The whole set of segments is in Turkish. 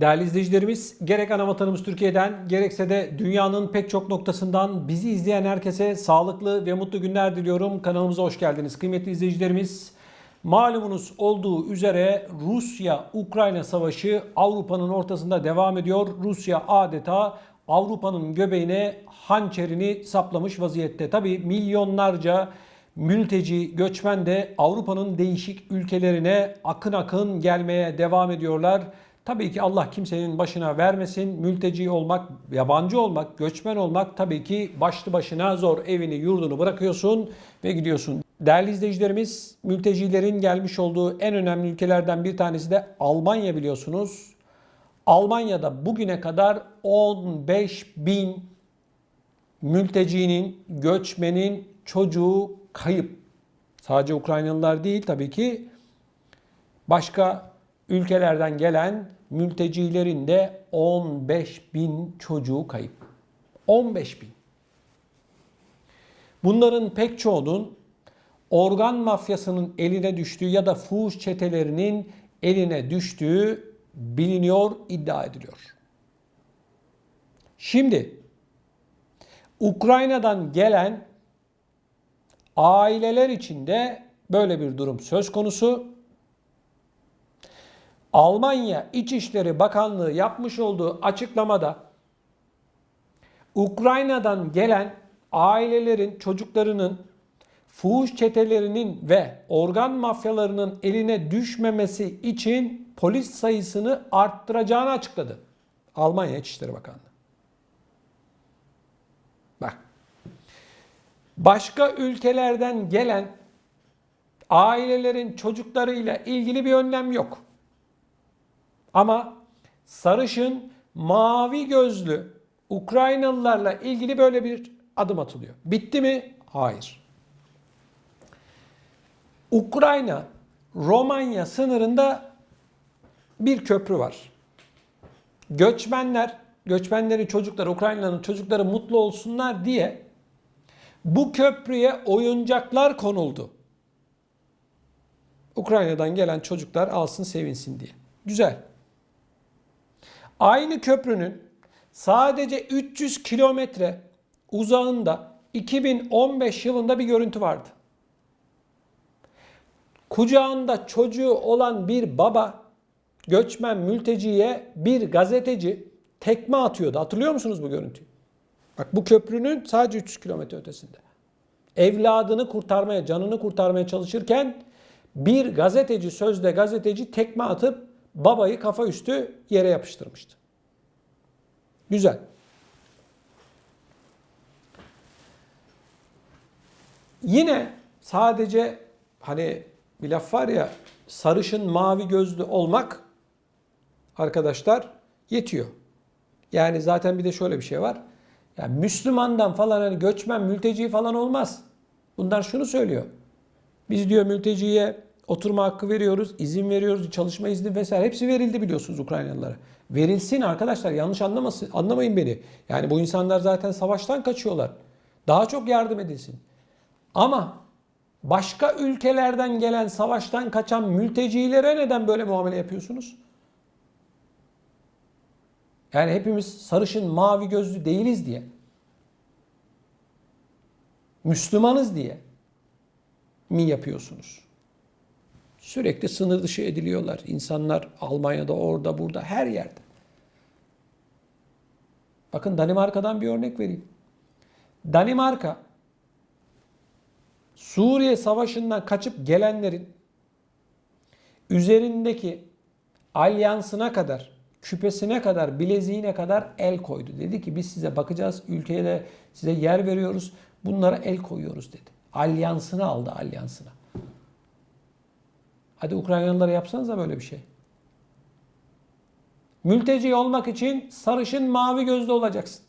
Değerli izleyicilerimiz, gerek ana vatanımız Türkiye'den gerekse de dünyanın pek çok noktasından bizi izleyen herkese sağlıklı ve mutlu günler diliyorum. Kanalımıza hoş geldiniz. Kıymetli izleyicilerimiz, malumunuz olduğu üzere Rusya-Ukrayna savaşı Avrupa'nın ortasında devam ediyor. Rusya adeta Avrupa'nın göbeğine hançerini saplamış vaziyette. Tabi milyonlarca mülteci, göçmen de Avrupa'nın değişik ülkelerine akın akın gelmeye devam ediyorlar. Tabii ki Allah kimsenin başına vermesin. Mülteci olmak, yabancı olmak, göçmen olmak tabii ki başlı başına zor. Evini, yurdunu bırakıyorsun ve gidiyorsun. Değerli izleyicilerimiz, mültecilerin gelmiş olduğu en önemli ülkelerden bir tanesi de Almanya biliyorsunuz. Almanya'da bugüne kadar 15 bin mültecinin, göçmenin çocuğu kayıp. Sadece Ukraynalılar değil tabii ki başka ülkelerden gelen mültecilerin de 15 bin çocuğu kayıp. 15 bin. Bunların pek çoğunun organ mafyasının eline düştüğü ya da fuhuş çetelerinin eline düştüğü biliniyor, iddia ediliyor. Şimdi Ukrayna'dan gelen aileler içinde böyle bir durum söz konusu. Almanya İçişleri Bakanlığı yapmış olduğu açıklamada Ukrayna'dan gelen ailelerin çocuklarının fuhuş çetelerinin ve organ mafyalarının eline düşmemesi için polis sayısını arttıracağını açıkladı. Almanya İçişleri Bakanlığı. Bak. Başka ülkelerden gelen ailelerin çocuklarıyla ilgili bir önlem yok. Ama sarışın, mavi gözlü Ukraynalılarla ilgili böyle bir adım atılıyor. Bitti mi? Hayır. Ukrayna Romanya sınırında bir köprü var. Göçmenler, göçmenlerin çocukları, Ukrayna'nın çocukları mutlu olsunlar diye bu köprüye oyuncaklar konuldu. Ukrayna'dan gelen çocuklar alsın sevinsin diye. Güzel. Aynı köprünün sadece 300 kilometre uzağında 2015 yılında bir görüntü vardı. Kucağında çocuğu olan bir baba göçmen mülteciye bir gazeteci tekme atıyordu. Hatırlıyor musunuz bu görüntüyü? Bak bu köprünün sadece 300 kilometre ötesinde. Evladını kurtarmaya, canını kurtarmaya çalışırken bir gazeteci, sözde gazeteci tekme atıp babayı kafa üstü yere yapıştırmıştı. Güzel. Yine sadece hani bir laf var ya sarışın mavi gözlü olmak arkadaşlar yetiyor. Yani zaten bir de şöyle bir şey var. Yani Müslümandan falan hani göçmen mülteci falan olmaz. Bunlar şunu söylüyor. Biz diyor mülteciye oturma hakkı veriyoruz, izin veriyoruz, çalışma izni vesaire hepsi verildi biliyorsunuz Ukraynalılara. Verilsin arkadaşlar yanlış anlamasın, anlamayın beni. Yani bu insanlar zaten savaştan kaçıyorlar. Daha çok yardım edilsin. Ama başka ülkelerden gelen savaştan kaçan mültecilere neden böyle muamele yapıyorsunuz? Yani hepimiz sarışın, mavi gözlü değiliz diye. Müslümanız diye mi yapıyorsunuz? Sürekli sınır dışı ediliyorlar. İnsanlar Almanya'da, orada, burada, her yerde. Bakın Danimarka'dan bir örnek vereyim. Danimarka Suriye Savaşı'ndan kaçıp gelenlerin üzerindeki alyansına kadar, küpesine kadar, bileziğine kadar el koydu. Dedi ki biz size bakacağız, ülkeye de size yer veriyoruz, bunlara el koyuyoruz dedi. Alyansını aldı, alyansına. Hadi Ukraynalılara yapsanıza böyle bir şey. Mülteci olmak için sarışın mavi gözlü olacaksın.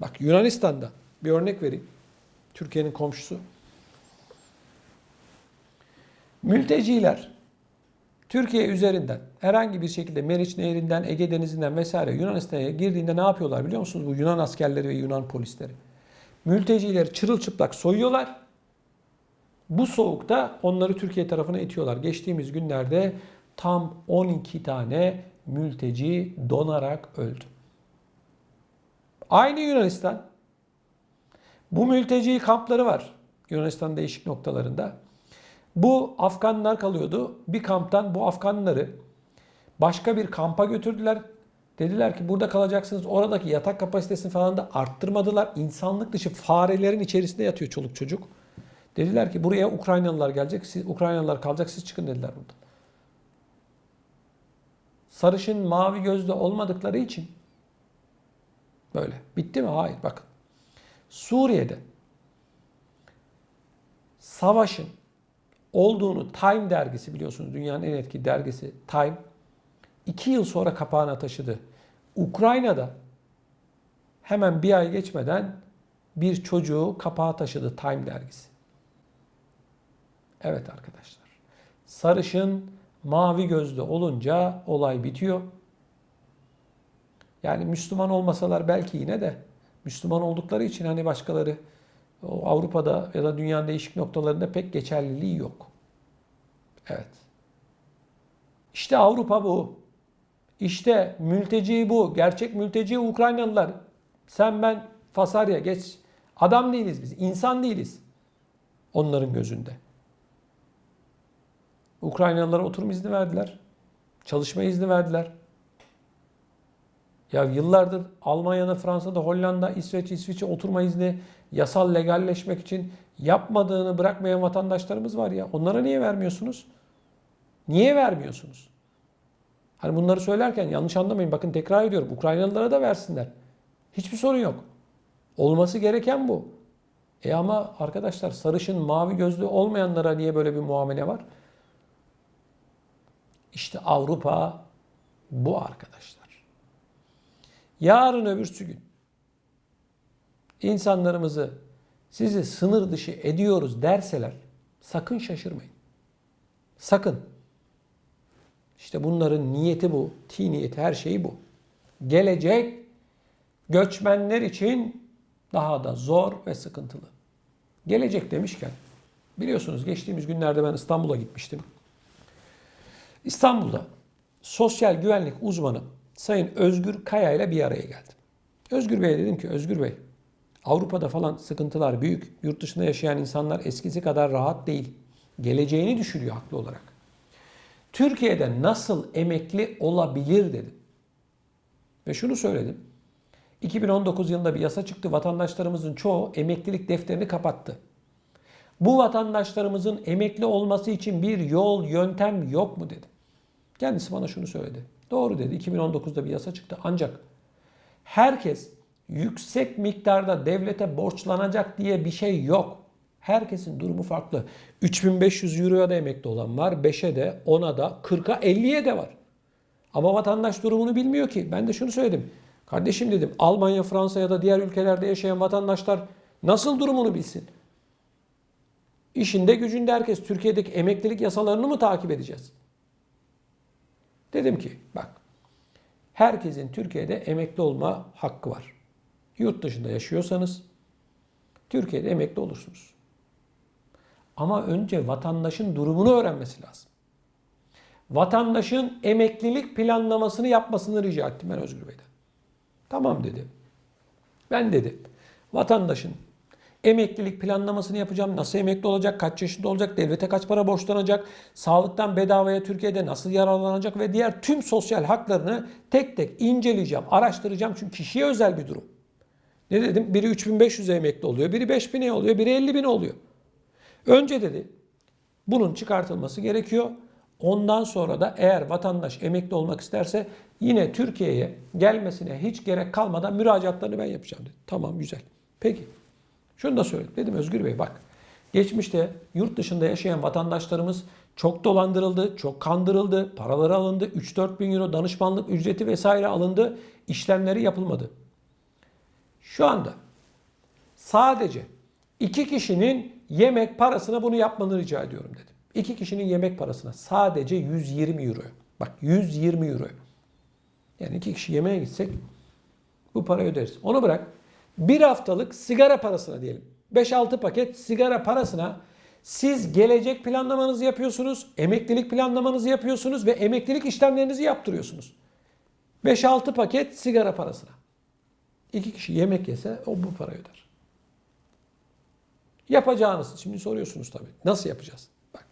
Bak Yunanistan'da bir örnek vereyim. Türkiye'nin komşusu. Mülteciler Türkiye üzerinden herhangi bir şekilde Meriç Nehri'nden, Ege Denizi'nden vesaire Yunanistan'a girdiğinde ne yapıyorlar biliyor musunuz? Bu Yunan askerleri ve Yunan polisleri. Mültecileri çırılçıplak soyuyorlar. Bu soğukta onları Türkiye tarafına itiyorlar. Geçtiğimiz günlerde tam 12 tane mülteci donarak öldü. Aynı Yunanistan. Bu mülteci kampları var. Yunanistan değişik noktalarında. Bu Afganlar kalıyordu. Bir kamptan bu Afganları başka bir kampa götürdüler. Dediler ki burada kalacaksınız. Oradaki yatak kapasitesini falan da arttırmadılar. İnsanlık dışı farelerin içerisinde yatıyor çoluk çocuk. Dediler ki buraya Ukraynalılar gelecek. Siz Ukraynalılar kalacak. Siz çıkın dediler buradan. Sarışın mavi gözlü olmadıkları için böyle. Bitti mi? Hayır. Bakın. Suriye'de savaşın olduğunu Time dergisi biliyorsunuz dünyanın en etkili dergisi Time iki yıl sonra kapağına taşıdı. Ukrayna'da hemen bir ay geçmeden bir çocuğu kapağa taşıdı Time dergisi. Evet arkadaşlar. Sarışın mavi gözlü olunca olay bitiyor. Yani Müslüman olmasalar belki yine de Müslüman oldukları için hani başkaları Avrupa'da ya da dünyanın değişik noktalarında pek geçerliliği yok. Evet. İşte Avrupa bu. İşte mülteci bu. Gerçek mülteci Ukraynalılar. Sen ben Fasarya geç. Adam değiliz biz. insan değiliz. Onların gözünde. Ukraynalılara oturum izni verdiler. Çalışma izni verdiler. Ya yıllardır Almanya'da, Fransa'da, Hollanda, İsveç, İsviçre oturma izni yasal legalleşmek için yapmadığını bırakmayan vatandaşlarımız var ya. Onlara niye vermiyorsunuz? Niye vermiyorsunuz? Hani bunları söylerken yanlış anlamayın. Bakın tekrar ediyorum. Ukraynalılara da versinler. Hiçbir sorun yok. Olması gereken bu. E ama arkadaşlar sarışın, mavi gözlü olmayanlara niye böyle bir muamele var? İşte Avrupa bu arkadaşlar. Yarın öbürsü gün insanlarımızı sizi sınır dışı ediyoruz derseler sakın şaşırmayın. Sakın. İşte bunların niyeti bu. Ti niyeti her şeyi bu. Gelecek göçmenler için daha da zor ve sıkıntılı. Gelecek demişken biliyorsunuz geçtiğimiz günlerde ben İstanbul'a gitmiştim. İstanbul'da sosyal güvenlik uzmanı Sayın Özgür Kaya ile bir araya geldim. Özgür Bey'e dedim ki Özgür Bey Avrupa'da falan sıkıntılar büyük. Yurt dışında yaşayan insanlar eskisi kadar rahat değil. Geleceğini düşünüyor haklı olarak. Türkiye'de nasıl emekli olabilir dedim. Ve şunu söyledim. 2019 yılında bir yasa çıktı. Vatandaşlarımızın çoğu emeklilik defterini kapattı. Bu vatandaşlarımızın emekli olması için bir yol, yöntem yok mu dedim. Kendisi bana şunu söyledi. Doğru dedi. 2019'da bir yasa çıktı. Ancak herkes yüksek miktarda devlete borçlanacak diye bir şey yok. Herkesin durumu farklı. 3500 euroya da emekli olan var. 5'e de, 10'a da, 40'a, 50'ye de var. Ama vatandaş durumunu bilmiyor ki. Ben de şunu söyledim. Kardeşim dedim Almanya, Fransa ya da diğer ülkelerde yaşayan vatandaşlar nasıl durumunu bilsin? İşinde gücünde herkes Türkiye'deki emeklilik yasalarını mı takip edeceğiz? Dedim ki bak herkesin Türkiye'de emekli olma hakkı var. Yurt dışında yaşıyorsanız Türkiye'de emekli olursunuz. Ama önce vatandaşın durumunu öğrenmesi lazım. Vatandaşın emeklilik planlamasını yapmasını rica ettim ben Özgür Bey'den. Tamam dedi. Ben dedi vatandaşın emeklilik planlamasını yapacağım. Nasıl emekli olacak, kaç yaşında olacak, devlete kaç para borçlanacak, sağlıktan bedavaya Türkiye'de nasıl yararlanacak ve diğer tüm sosyal haklarını tek tek inceleyeceğim, araştıracağım. Çünkü kişiye özel bir durum. Ne dedim? Biri 3500'e emekli oluyor, biri 5000'e oluyor, biri 50.000'e oluyor. Önce dedi bunun çıkartılması gerekiyor. Ondan sonra da eğer vatandaş emekli olmak isterse yine Türkiye'ye gelmesine hiç gerek kalmadan müracaatlarını ben yapacağım dedi. Tamam güzel. Peki. Şunu da söyledim. Dedim Özgür Bey bak. Geçmişte yurt dışında yaşayan vatandaşlarımız çok dolandırıldı, çok kandırıldı, paraları alındı, 3-4 bin euro danışmanlık ücreti vesaire alındı, işlemleri yapılmadı. Şu anda sadece iki kişinin yemek parasına bunu yapmanı rica ediyorum dedim. İki kişinin yemek parasına sadece 120 euro. Bak 120 euro. Yani iki kişi yemeğe gitsek bu parayı öderiz. Onu bırak. Bir haftalık sigara parasına diyelim. 5-6 paket sigara parasına siz gelecek planlamanızı yapıyorsunuz, emeklilik planlamanızı yapıyorsunuz ve emeklilik işlemlerinizi yaptırıyorsunuz. 5-6 paket sigara parasına. İki kişi yemek yese o bu parayı öder. Yapacağınız şimdi soruyorsunuz tabii. Nasıl yapacağız? Bak.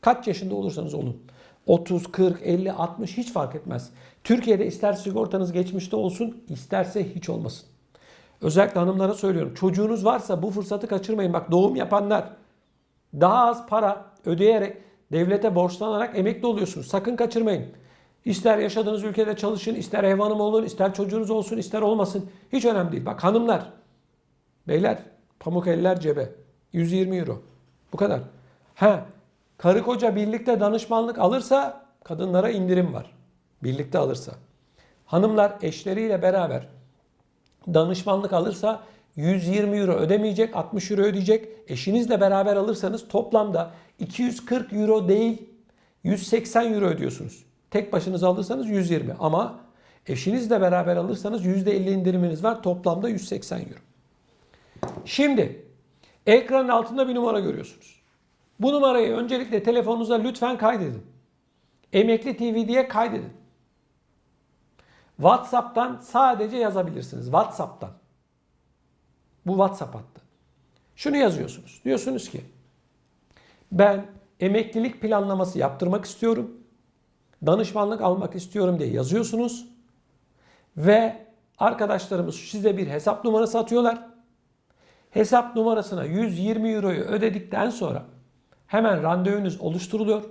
Kaç yaşında olursanız olun. 30, 40, 50, 60 hiç fark etmez. Türkiye'de ister sigortanız geçmişte olsun, isterse hiç olmasın. Özellikle hanımlara söylüyorum. Çocuğunuz varsa bu fırsatı kaçırmayın. Bak doğum yapanlar daha az para ödeyerek devlete borçlanarak emekli oluyorsunuz. Sakın kaçırmayın. İster yaşadığınız ülkede çalışın, ister ev hanımı olun, ister çocuğunuz olsun, ister olmasın. Hiç önemli değil. Bak hanımlar, beyler, pamuk eller cebe. 120 euro. Bu kadar. Ha, karı koca birlikte danışmanlık alırsa kadınlara indirim var. Birlikte alırsa. Hanımlar eşleriyle beraber danışmanlık alırsa 120 euro ödemeyecek, 60 euro ödeyecek. Eşinizle beraber alırsanız toplamda 240 euro değil 180 euro ödüyorsunuz. Tek başınıza alırsanız 120 ama eşinizle beraber alırsanız %50 indiriminiz var. Toplamda 180 euro. Şimdi ekranın altında bir numara görüyorsunuz. Bu numarayı öncelikle telefonunuza lütfen kaydedin. Emekli TV diye kaydedin. WhatsApp'tan sadece yazabilirsiniz. WhatsApp'tan. Bu WhatsApp hattı. Şunu yazıyorsunuz. Diyorsunuz ki ben emeklilik planlaması yaptırmak istiyorum. Danışmanlık almak istiyorum diye yazıyorsunuz. Ve arkadaşlarımız size bir hesap numarası atıyorlar. Hesap numarasına 120 euroyu ödedikten sonra hemen randevunuz oluşturuluyor.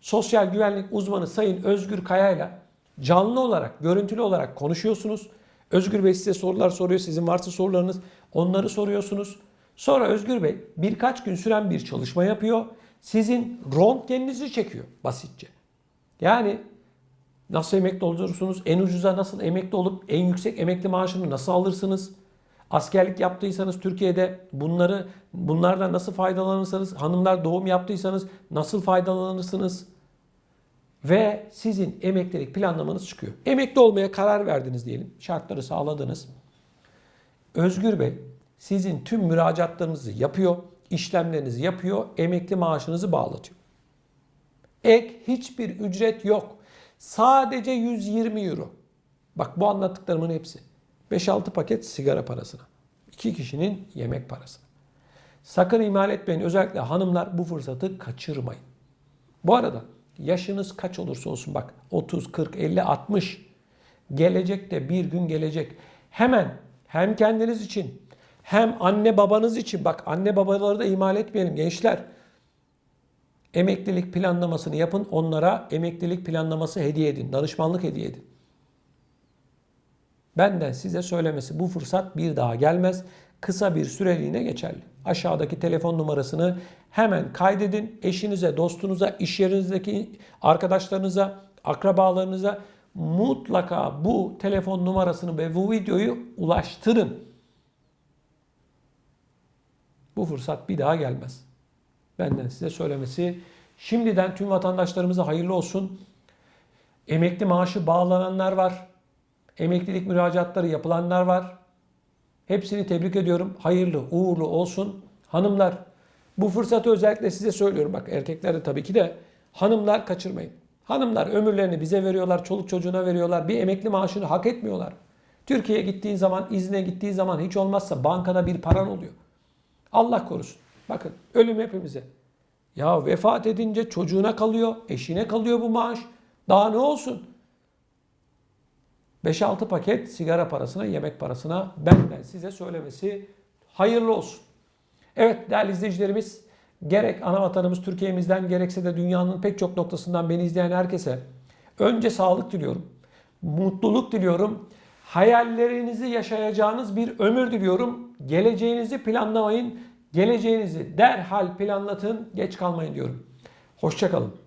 Sosyal güvenlik uzmanı Sayın Özgür Kaya ile canlı olarak, görüntülü olarak konuşuyorsunuz. Özgür Bey size sorular soruyor. Sizin varsa sorularınız onları soruyorsunuz. Sonra Özgür Bey birkaç gün süren bir çalışma yapıyor. Sizin röntgeninizi çekiyor basitçe. Yani nasıl emekli olursunuz? En ucuza nasıl emekli olup en yüksek emekli maaşını nasıl alırsınız? Askerlik yaptıysanız Türkiye'de bunları bunlardan nasıl faydalanırsanız, hanımlar doğum yaptıysanız nasıl faydalanırsınız? Ve sizin emeklilik planlamanız çıkıyor. Emekli olmaya karar verdiniz diyelim. Şartları sağladınız. Özgür Bey sizin tüm müracaatlarınızı yapıyor, işlemlerinizi yapıyor, emekli maaşınızı bağlatıyor. Ek hiçbir ücret yok. Sadece 120 euro. Bak bu anlattıklarımın hepsi. 5-6 paket sigara parasına. 2 kişinin yemek parasına. Sakın ihmal etmeyin. Özellikle hanımlar bu fırsatı kaçırmayın. Bu arada yaşınız kaç olursa olsun bak 30, 40, 50, 60 gelecekte bir gün gelecek. Hemen hem kendiniz için hem anne babanız için bak anne babaları da ihmal etmeyelim gençler. Emeklilik planlamasını yapın. Onlara emeklilik planlaması hediye edin. Danışmanlık hediye edin. Benden size söylemesi bu fırsat bir daha gelmez. Kısa bir süreliğine geçerli. Aşağıdaki telefon numarasını hemen kaydedin. Eşinize, dostunuza, iş yerinizdeki arkadaşlarınıza, akrabalarınıza mutlaka bu telefon numarasını ve bu videoyu ulaştırın. Bu fırsat bir daha gelmez. Benden size söylemesi. Şimdiden tüm vatandaşlarımıza hayırlı olsun. Emekli maaşı bağlananlar var. Emeklilik müracaatları yapılanlar var. Hepsini tebrik ediyorum. Hayırlı, uğurlu olsun. Hanımlar bu fırsatı özellikle size söylüyorum. Bak erkekler de tabii ki de hanımlar kaçırmayın. Hanımlar ömürlerini bize veriyorlar, çoluk çocuğuna veriyorlar. Bir emekli maaşını hak etmiyorlar. Türkiye'ye gittiğin zaman, izne gittiğin zaman hiç olmazsa bankada bir paran oluyor. Allah korusun. Bakın ölüm hepimize. Ya vefat edince çocuğuna kalıyor, eşine kalıyor bu maaş. Daha ne olsun? 5-6 paket sigara parasına, yemek parasına benden size söylemesi hayırlı olsun. Evet değerli izleyicilerimiz, gerek ana vatanımız Türkiye'mizden gerekse de dünyanın pek çok noktasından beni izleyen herkese önce sağlık diliyorum, mutluluk diliyorum, hayallerinizi yaşayacağınız bir ömür diliyorum. Geleceğinizi planlamayın, geleceğinizi derhal planlatın, geç kalmayın diyorum. Hoşçakalın.